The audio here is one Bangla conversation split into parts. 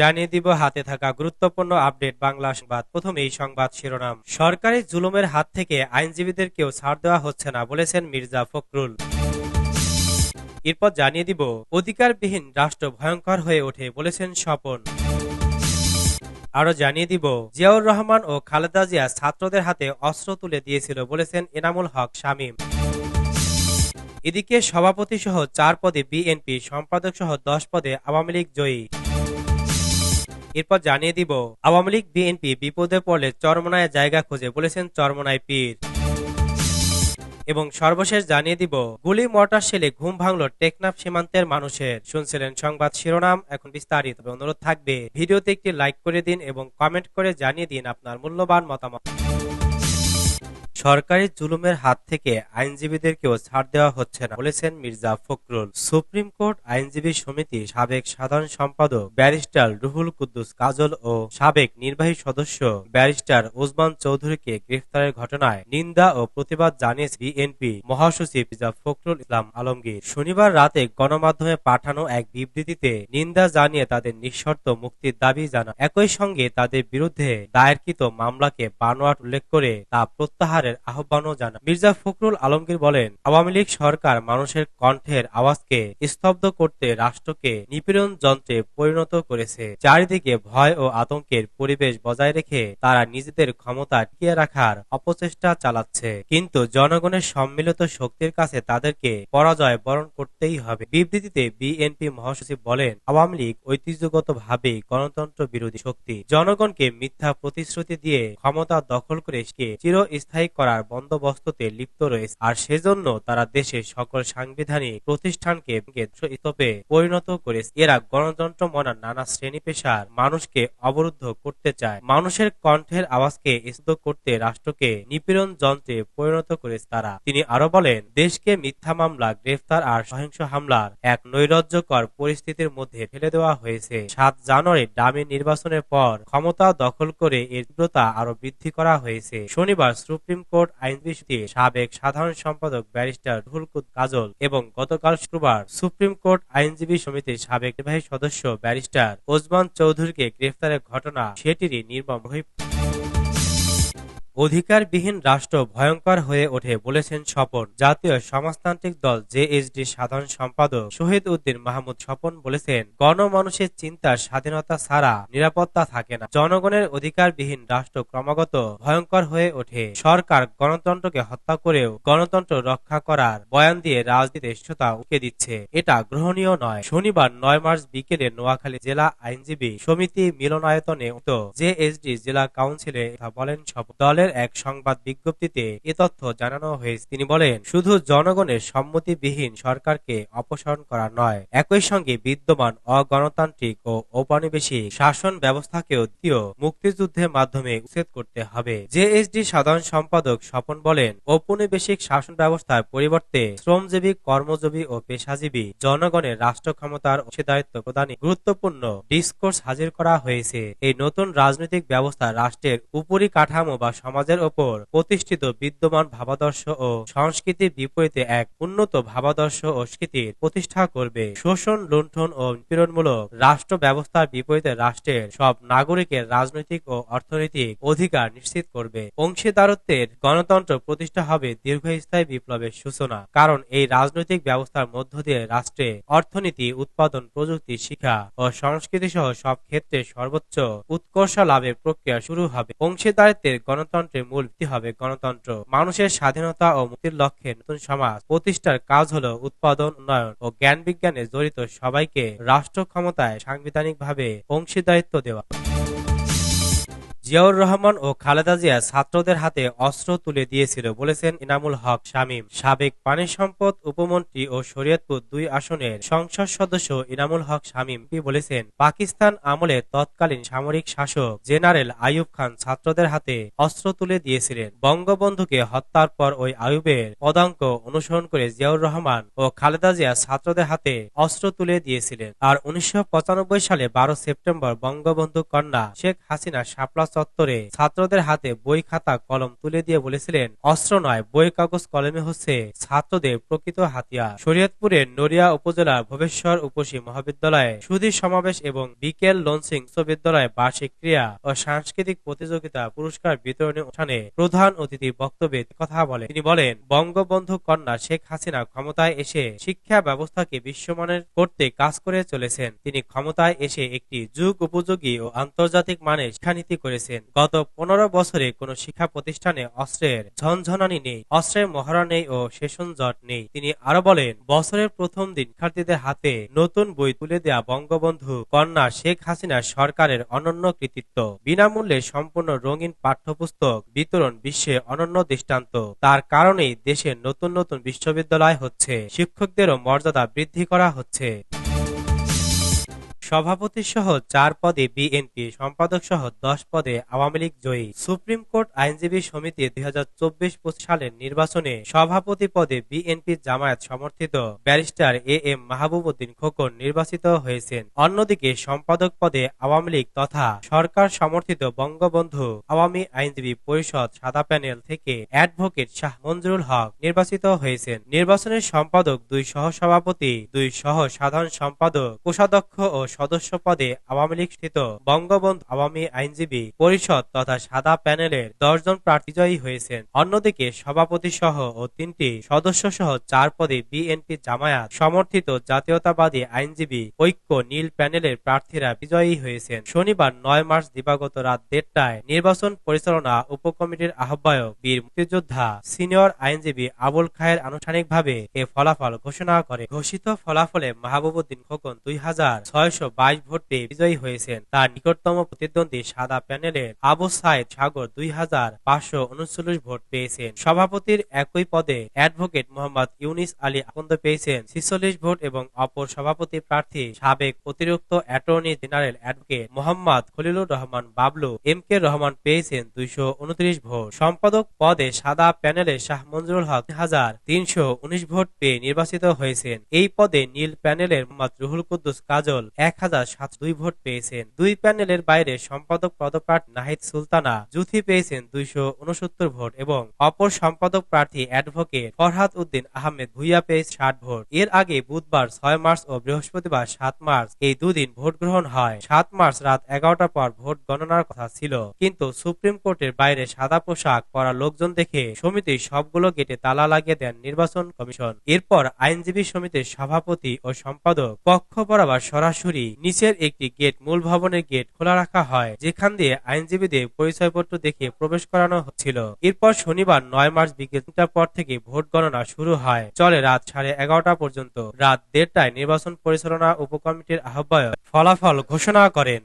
জানিয়ে দিব, হাতে থাকা গুরুত্বপূর্ণ আপডেট বাংলা সংবাদ। প্রথম এই সংবাদ শিরোনাম। সরকারি জুলুমের হাত থেকে আইনজীবীদের কেউ ছাড় দেওয়া হচ্ছে না বলেছেন মির্জা ফখরুল। এরপর জানিয়ে দিব, অধিকারবিহীন রাষ্ট্র ভয়ঙ্কর হয়ে ওঠে বলেছেন স্বপন। আরও জানিয়ে দিব, জিয়াউর রহমান ও খালেদা জিয়া ছাত্রদের হাতে অস্ত্র তুলে দিয়েছিল বলেছেন এনামুল হক শামীম। এদিকে সভাপতি সহ চার পদে বিএনপি সম্পাদক সহ দশ পদে আওয়ামী লীগ জয়ী। এরপর জানিয়ে দিব, আওয়ামী লীগ, বিএনপি বিপদে পড়লে চরমনায় জায়গা খুঁজে বলেছেন চরমনায় পীর। এবং সর্বশেষ জানিয়ে দিব, গুলি মর্টার সেলে ঘুম ভাঙল টেকনাফ সীমান্তের মানুষের। শুনছিলেন সংবাদ শিরোনাম, এখন বিস্তারিত। অনুরোধ থাকবে, ভিডিওতে একটি লাইক করে দিন এবং কমেন্ট করে জানিয়ে দিন আপনার মূল্যবান মতামত। সরকারি জুলুমের হাত থেকে আইনজীবীদেরকেও ছাড় দেওয়া হচ্ছে না, বলেছেন মির্জা ফখরুল। সুপ্রিম কোর্ট আইনজীবী সমিতি সাবেক সাধারণ সম্পাদক ব্যারিস্টার রুহুল কুদ্দুস কাজল ও সাবেক নির্বাহী সদস্য ব্যারিস্টার ওসমান চৌধুরীকে গ্রেফতারের ঘটনায় নিন্দা ও প্রতিবাদ জানিয়েছে বিএনপি মহাসচিব মির্জা ফখরুল ইসলাম আলমগীর। শনিবার রাতে গণমাধ্যমে পাঠানো এক বিবৃতিতে নিন্দা জানিয়ে তাদের নিঃশর্ত মুক্তির দাবি জানান একই সঙ্গে তাদের বিরুদ্ধে দায়েরকৃত মামলাকে বানোয়াট উল্লেখ করে তা প্রত্যাহারের সরকারের আহ্বানও জানান। মির্জা ফখরুল আলমগীর বলেন, আওয়ামী লীগ সরকার মানুষের কণ্ঠের আওয়াজকে স্তব্ধ করতে রাষ্ট্রকে নিপীড়ন যন্ত্রে পরিণত করেছে। চারিদিকে ভয় ও আতঙ্কের পরিবেশ বজায় রেখে তারা নিজেদের ক্ষমতা টিকিয়ে রাখার অপচেষ্টা চালাচ্ছে। কিন্তু জনগণের সম্মিলিত শক্তির কাছে তাদেরকে পরাজয় বরণ করতেই হবে। বিবৃতিতে বিএনপি মহাসচিব বলেন, আওয়ামী লীগ ঐতিহ্যগতভাবেই গণতন্ত্র বিরোধী শক্তি। জনগণকে মিথ্যা প্রতিশ্রুতি দিয়ে ক্ষমতা দখল করে চিরস্থায়ী করার বন্দোবস্ততে লিপ্ত রয়েছে। আর সেজন্য তারা দেশের সকল সাংবিধানিক প্রতিষ্ঠানকে স্তূপে পরিণত করেছে। এরা গণতন্ত্র মনার নানা শ্রেণি পেশার মানুষকে অবরুদ্ধ করতে চায়। মানুষের কণ্ঠের আওয়াজকে স্তব্ধ করতে রাষ্ট্রকে নিপীড়ন যন্ত্রে পরিণত করেছে তারা। তিনি আরও বলেন, দেশকে মিথ্যা মামলা, গ্রেফতার আর সহিংস হামলার এক নৈরাজ্যকর পরিস্থিতির মধ্যে ফেলে দেওয়া হয়েছে। সাত জানুয়ারি ডামি নির্বাচনের পর ক্ষমতা দখল করে এর তীব্রতা আরও বৃদ্ধি করা হয়েছে। শনিবার সুপ্রিম কোর্ট আইনজীবী সাবেক সাধারণ সম্পাদক ব্যারিস্টার রুহুলকুদ কাজল এবং গতকাল শুক্রবার সুপ্রিম কোর্ট আইনজীবী সমিতির সাবেক নির্বাহী সদস্য ব্যারিস্টার ওসমান চৌধুরীকে গ্রেফতারের ঘটনা সেটিরই নির্মম অধিকারবিহীন রাষ্ট্র ভয়ঙ্কর হয়ে ওঠে বলেছেন স্বপন। জাতীয় সমাজতান্ত্রিক দল জেএসডি সাধারণ সম্পাদক শহীদ উদ্দিন মাহমুদ স্বপন বলেছেন, গণমানুষের চিন্তার স্বাধীনতা ছাড়া নিরাপত্তা থাকে না। জনগণের অধিকারবিহীন রাষ্ট্র ক্রমাগত ভয়ঙ্কর হয়ে ওঠে। সরকার গণতন্ত্রকে হত্যা করেও গণতন্ত্র রক্ষা করার বয়ান দিয়ে রাজনীতি শ্রোতা উকে দিচ্ছে। এটা গ্রহণীয় নয়। শনিবার নয় মার্চ বিকেলে নোয়াখালী জেলা আইনজীবী সমিতি মিলনায়তনে জেএসডি জেলা কাউন্সিলে বলেন দলের এক সংবাদ বিজ্ঞপ্তিতে এ তথ্য জানানো হয়েছে। তিনি বলেন, শুধু জনগণের সম্মতিবিহীন সরকারকে অপসারণ করা নয়, একই সঙ্গে বিদ্যমান অগণতান্ত্রিক ও ঔপনিবেশিক শাসন ব্যবস্থাকেও দ্বিতীয় মুক্তিযুদ্ধের মাধ্যমে উচ্ছেদ করতে হবে। জেএসডি সাধারণ সম্পাদক স্বপন বলেন, ঔপনিবেশিক শাসন ব্যবস্থার পরিবর্তে শ্রমজীবী, কর্মজীবী ও পেশাজীবী জনগণের রাষ্ট্র ক্ষমতার অংশীদারিত্ব প্রদানে গুরুত্বপূর্ণ ডিসকোর্স হাজির করা হয়েছে। এই নতুন রাজনৈতিক ব্যবস্থা রাষ্ট্রের উপরি কাঠামো বা সমাজের ওপর প্রতিষ্ঠিত বিদ্যমান ভাবাদর্শ ও সংস্কৃতির বিপরীতে এক উন্নত ভাবাদর্শ ও স্মৃতির প্রতিষ্ঠা করবে। শোষণ, লুণ্ঠন ও নিপীড়নমূলক রাষ্ট্র ব্যবস্থার বিপরীতে রাষ্ট্রের সব নাগরিকের রাজনৈতিক ও অর্থনৈতিক অধিকার নিশ্চিত করবে। অংশীদারত্বের গণতন্ত্র প্রতিষ্ঠা হবে দীর্ঘস্থায়ী বিপ্লবের সূচনা। কারণ এই রাজনৈতিক ব্যবস্থার মধ্য দিয়ে রাষ্ট্রে অর্থনীতি, উৎপাদন, প্রযুক্তি, শিক্ষা ও সংস্কৃতি সহ সব ক্ষেত্রে সর্বোচ্চ উৎকর্ষ লাভের প্রক্রিয়া শুরু হবে। অংশীদারিত্বের গণতন্ত্র গণতন্ত্রের মূল ভিত্তি হবে গণতন্ত্র। মানুষের স্বাধীনতা ও মুক্তির লক্ষ্যে নতুন সমাজ প্রতিষ্ঠার কাজ হলো উৎপাদন, উন্নয়ন ও জ্ঞান বিজ্ঞানে জড়িত সবাইকে রাষ্ট্র ক্ষমতায় সাংবিধানিকভাবে অংশীদারিত্ব দেওয়া। জিয়াউর রহমান ও খালেদা জিয়া ছাত্রদের হাতে অস্ত্র তুলে দিয়েছিল বলেছেন ইনামুল হক শামীম। সাবেক পানি সম্পদ উপমন্ত্রী ও শরীয়তপুর দুই আসনের সংসদ সদস্য ইনামুল হক শামীম বলেছেন, পাকিস্তান আমলে তৎকালীন সামরিক শাসক জেনারেল আইয়ুব খান ছাত্রদের হাতে অস্ত্র তুলে দিয়েছিলেন। বঙ্গবন্ধুকে হত্যার পর ওই আয়ুবের পদাঙ্ক অনুসরণ করে জিয়াউর রহমান ও খালেদা জিয়া ছাত্রদের হাতে অস্ত্র তুলে দিয়েছিলেন। আর উনিশশো পঁচানব্বই সালে বারো সেপ্টেম্বর বঙ্গবন্ধু কন্যা শেখ হাসিনা শাপলা চত্বরে ছাত্রদের হাতে বই খাতা কলম তুলে দিয়ে বলেছিলেন, অস্ত্র নয়, বই কাগজ কলমে হচ্ছে ছাত্রদের প্রকৃত হাতিয়ার। শরীয়তপুরের নড়িয়া উপজেলার ভবেশ্বর উপসী মহাবিদ্যালয়ে সুধী সমাবেশ এবং বিকেল লঞ্চিং বিশ্ববিদ্যালয়ে বার্ষিক ক্রিয়া ও সাংস্কৃতিক প্রতিযোগিতা পুরস্কার বিতরণী অনুষ্ঠানে প্রধান অতিথি বক্তব্যে কথা বলেন। তিনি বলেন, বঙ্গবন্ধু কন্যা শেখ হাসিনা ক্ষমতায় এসে শিক্ষা ব্যবস্থাকে বিশ্বমানের করতে কাজ করে চলেছেন। তিনি ক্ষমতায় এসে একটি যুগ উপযোগী ও আন্তর্জাতিক মানে শিক্ষানীতি করেছেন। গত পনেরো বছরে কোনো শিক্ষা প্রতিষ্ঠানে অস্ত্রের ঝনঝনানি নেই, অস্ত্রের মহড়া নেই ও সেশন জট নেই। তিনি আরও বলেন, বছরের প্রথম দিন শিক্ষার্থীদের হাতে নতুন বই তুলে দেয়া বঙ্গবন্ধু কন্যা শেখ হাসিনা সরকারের অনন্য কৃতিত্ব। বিনামূল্যে সম্পূর্ণ রঙিন পাঠ্যপুস্তক বিতরণ বিশ্বে অনন্য দৃষ্টান্ত। তার কারণেই দেশে নতুন নতুন বিশ্ববিদ্যালয় হচ্ছে। শিক্ষকদেরও মর্যাদা বৃদ্ধি করা হচ্ছে। সভাপতি সহ চার পদে বিএনপি, সম্পাদক সহ দশ পদে আওয়ামী লীগ জয়ী। সুপ্রিম কোর্ট আইনজীবী সমিতি দুই হাজার চব্বিশ সালের নির্বাচনে সভাপতি পদে বিএনপি জামায়াত সমর্থিত। Barrister A M Mahbubuddin Khokon নির্বাচিত হয়েছেন। অন্যদিকে সম্পাদক পদে আওয়ামী লীগ তথা সরকার সমর্থিত বঙ্গবন্ধু আওয়ামী আইনজীবী পরিষদ সাদা প্যানেল থেকে অ্যাডভোকেট শাহ মঞ্জুরুল হক নির্বাচিত হয়েছেন। নির্বাচনের সম্পাদক দুই সহ সভাপতি দুই সহ সাধারণ সম্পাদক, কোষাধ্যক্ষ ও সদস্য পদে আওয়ামী লীগ স্থিত বঙ্গবন্ধু আওয়ামী আইনজীবী পরিষদ তথা সাদা প্যানেলের দশজন প্রার্থী জয়ী হয়েছেন। অন্যদিকে সভাপতি সহ ও তিনটি সদস্য সহ চার পদে বিএনপি জামায়াত সমর্থিত জাতীয়তাবাদী আইনজীবী ঐক্য নীল প্যানেলের প্রার্থীরা বিজয়ী হয়েছেন। শনিবার নয় মার্চ দিবাগত রাত দেড়টায় নির্বাচন পরিচালনা উপকমিটির আহ্বায়ক বীর মুক্তিযোদ্ধা সিনিয়র আইনজীবী আবুল খায়ের আনুষ্ঠানিকভাবে এ ফলাফল ঘোষণা করে। ঘোষিত ফলাফলে মাহবুবুদ্দিন খোকন দুই হাজার ছয়শো বাইশ ভোট বিজয়ী হয়েছেন। তার নিকটতম প্রতিদ্বন্দ্বী সাদা প্যানেলের আবু সাইদ সাগর দুই হাজার পাঁচশো উনচল্লিশ ভোট পেয়েছেন। সভাপতির একই পদে অ্যাডভোকেট মোহাম্মদ ইউনিস আলী আকন্দ পেয়েছেন ছিচল্লিশ ভোট এবং অপর সভাপতি প্রার্থী সাবেক অতিরিক্ত attorney general advocate Mohammad Khalilur Rahman Bablu M K Rahman পেয়েছেন দুইশো উনত্রিশ ভোট। সম্পাদক পদে সাদা প্যানেলে শাহ মঞ্জুরুল হক হাজার তিনশো উনিশ ভোট পেয়ে নির্বাচিত হয়েছেন। এই পদে নীল প্যানেলের মোহাম্মদ রুহুল কুদ্দুস কাজল এক হাজার দুই ভোট পেয়েছেন। দুই প্যানেলের বাইরে সম্পাদক পদপ্রার্থী নাহিদ সুলতানা জুথি পেয়েছেন দুইশো উনসত্তর ভোট এবং অপর সম্পাদক প্রার্থী অ্যাডভোকেট ফরহাদ উদ্দিন আহমেদ ভুইয়া পেয়েছে ষাট ভোট। এর আগে বুধবার ছয় মার্চ ও বৃহস্পতিবার সাত মার্চ এই দুদিন ভোট গ্রহণ হয়। সাত মার্চ রাত এগারোটার পর ভোট গণনার কথা ছিল। কিন্তু সুপ্রিম কোর্টের বাইরে সাদা পোশাক পরা লোকজন দেখে সমিতি সবগুলো গেটে তালা লাগিয়ে দেন নির্বাচন কমিশন। এরপর আইনজীবী সমিতির সভাপতি ও সম্পাদক পক্ষ বরাবর সরাসরি নিচের একটি গেট মূল ভবনের গেট খোলা রাখা হয়, যেখান দিয়ে আইনজীবীদের পরিচয়পত্র দেখে প্রবেশ করানো হচ্ছিল। এরপর শনিবার নয় মার্চ বিকেল তিনটার পর থেকে ভোট গণনা শুরু হয়। চলে রাত সাড়ে এগারোটা পর্যন্ত। রাত দেড়টায় নির্বাচন পরিচালনা উপকমিটির আহ্বায়ক ফলাফল ঘোষণা করেন।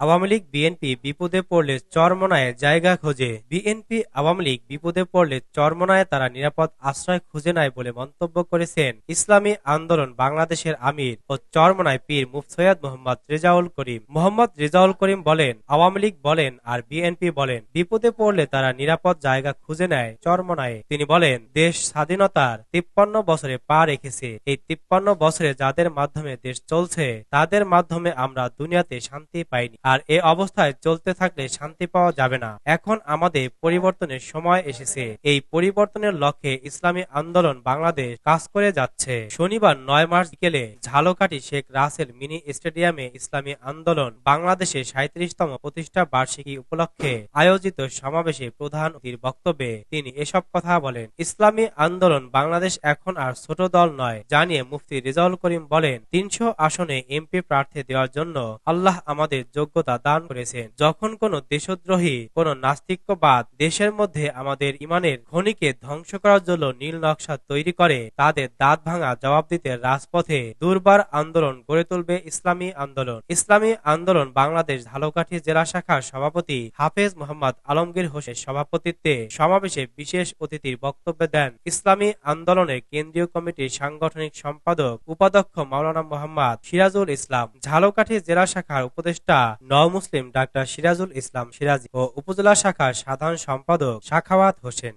আওয়ামী লীগ বিএনপি বিপদে পড়লে চরমনায় জায়গা খোঁজে। বিএনপি আওয়ামী লীগ বিপদে পড়লে চরমনায় তারা নিরাপদ আশ্রয় খুঁজে নেয় বলে মন্তব্য করেছেন ইসলামী আন্দোলন বাংলাদেশের আমির ও চরমনায় পীর মুফ সৈয়দ মোহাম্মদ রেজাউল করিম। মোহাম্মদ রেজাউল করিম বলেন, আওয়ামী লীগ বলেন আর বিএনপি বলেন, বিপদে পড়লে তারা নিরাপদ জায়গা খুঁজে নেয় চরমনায়। তিনি বলেন, দেশ স্বাধীনতার তিপ্পান্ন বছরে পা রেখেছে। এই তিপ্পান্ন বছরে যাদের মাধ্যমে দেশ চলছে, তাদের মাধ্যমে আমরা দুনিয়াতে শান্তি পাইনি। আর এ অবস্থায় চলতে থাকলে শান্তি পাওয়া যাবে না। এখন আমাদের পরিবর্তনের সময় এসেছে। এই পরিবর্তনের লক্ষ্যে ইসলামী আন্দোলন বাংলাদেশ কাজ করে যাচ্ছে। শনিবার নয় মার্চ বিকেলে ঝালকাঠি শেখ রাসেল মিনি স্টেডিয়ামে ইসলামী আন্দোলন বাংলাদেশের সাঁত্রিশতম প্রতিষ্ঠা বার্ষিকী উপলক্ষে আয়োজিত সমাবেশে প্রধান অতিথির বক্তব্যে তিনি এসব কথা বলেন। ইসলামী আন্দোলন বাংলাদেশ এখন আর ছোট দল নয়, জানিয়ে মুফতি রেজাউল করিম বলেন, তিনশো আসনে এমপি প্রার্থী দেওয়ার জন্য আল্লাহ আমাদের যোগ্য যোগ্যতা দান করেছেন। যখন কোন দেশদ্রোহী, কোন নাস্তিক্যবাদ দেশের মধ্যে আমাদের ইমানের খনিকে ধ্বংস করার জন্য নীল নকশা তৈরি করে, তাদের দাঁত ভাঙা জবাব দিতে রাজপথে দুর্বার আন্দোলন গড়ে তুলবে ইসলামী আন্দোলন। ইসলামী আন্দোলন বাংলাদেশ ঝালকাঠি জেলা শাখার সভাপতি হাফেজ মোহাম্মদ আলমগীর হোসেন সভাপতিত্বে সমাবেশে বিশেষ অতিথির বক্তব্য দেন ইসলামী আন্দোলনের কেন্দ্রীয় কমিটির সাংগঠনিক সম্পাদক উপাধ্যক্ষ মাওলানা মোহাম্মদ সিরাজুল ইসলাম। ঝালকাঠি জেলা শাখার উপদেষ্টা নও মুসলিম ডাক্তার সিরাজুল ইসলাম সিরাজি ও উপজেলা শাখার সাধারণ সম্পাদক শাখাওয়াত হোসেন।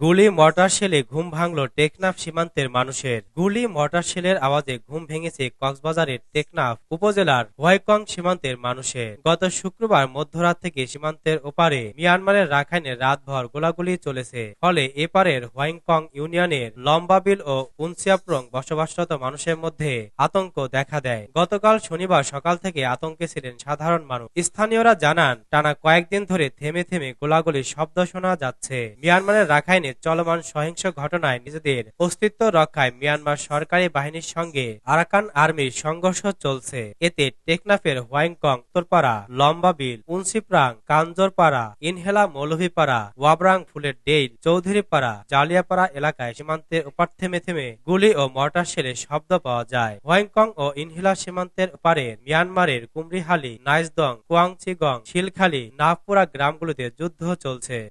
গুলি মর্টার শেলে ঘুম ভাঙল টেকনাফ সীমান্তের মানুষের। গুলি মর্টার শেলের আওয়াজে ঘুম ভেঙেছে কক্সবাজারের টেকনাফ উপজেলার হোয়াইকং সীমান্তের মানুষের। গত শুক্রবার মধ্যরাত থেকে সীমান্তের ওপারে মিয়ানমারের রাখাইনে রাতভর গোলাগুলি চলেছে। ফলে এপারের হোয়াইংকং ইউনিয়নের লম্বাবিল ও উনসিয়াপ্রং বসবাসরত মানুষের মধ্যে আতঙ্ক দেখা দেয়। গতকাল শনিবার সকাল থেকে আতঙ্কে ছিলেন সাধারণ মানুষ। স্থানীয়রা জানান, টানা কয়েকদিন ধরে থেমে থেমে গোলাগুলির শব্দ শোনা যাচ্ছে। মিয়ানমারের রাখাইনে চলমান সহিংস ঘটনায় নিজেদের অস্তিত্ব রক্ষায় মিয়ানমার সরকারি বাহিনীর সঙ্গে আরাকান আর্মির সংঘর্ষ চলছে। এতে টেকনাফের হোয়াইংকং উত্তরপাড়া লম্বাবিল, উনসিপ্রাং, কাঞ্জরপাড়া, ইনহেলা, মৌলভীপাড়া, ওয়াবরাং ফুলের ডেইল, চৌধুরীপাড়া, জালিয়াপাড়া এলাকায় সীমান্তের ওপার থেমে থেমে গুলি ও মর্টার শেলের শব্দ পাওয়া যায়। হোয়াইংকং ও ইনহেলা সীমান্তের পারে মিয়ানমারের কুমরিহালি, নাইসদং, কুয়াংচিগং, শিলখালি নাফপুরা গ্রামগুলোতে যুদ্ধ চলছে।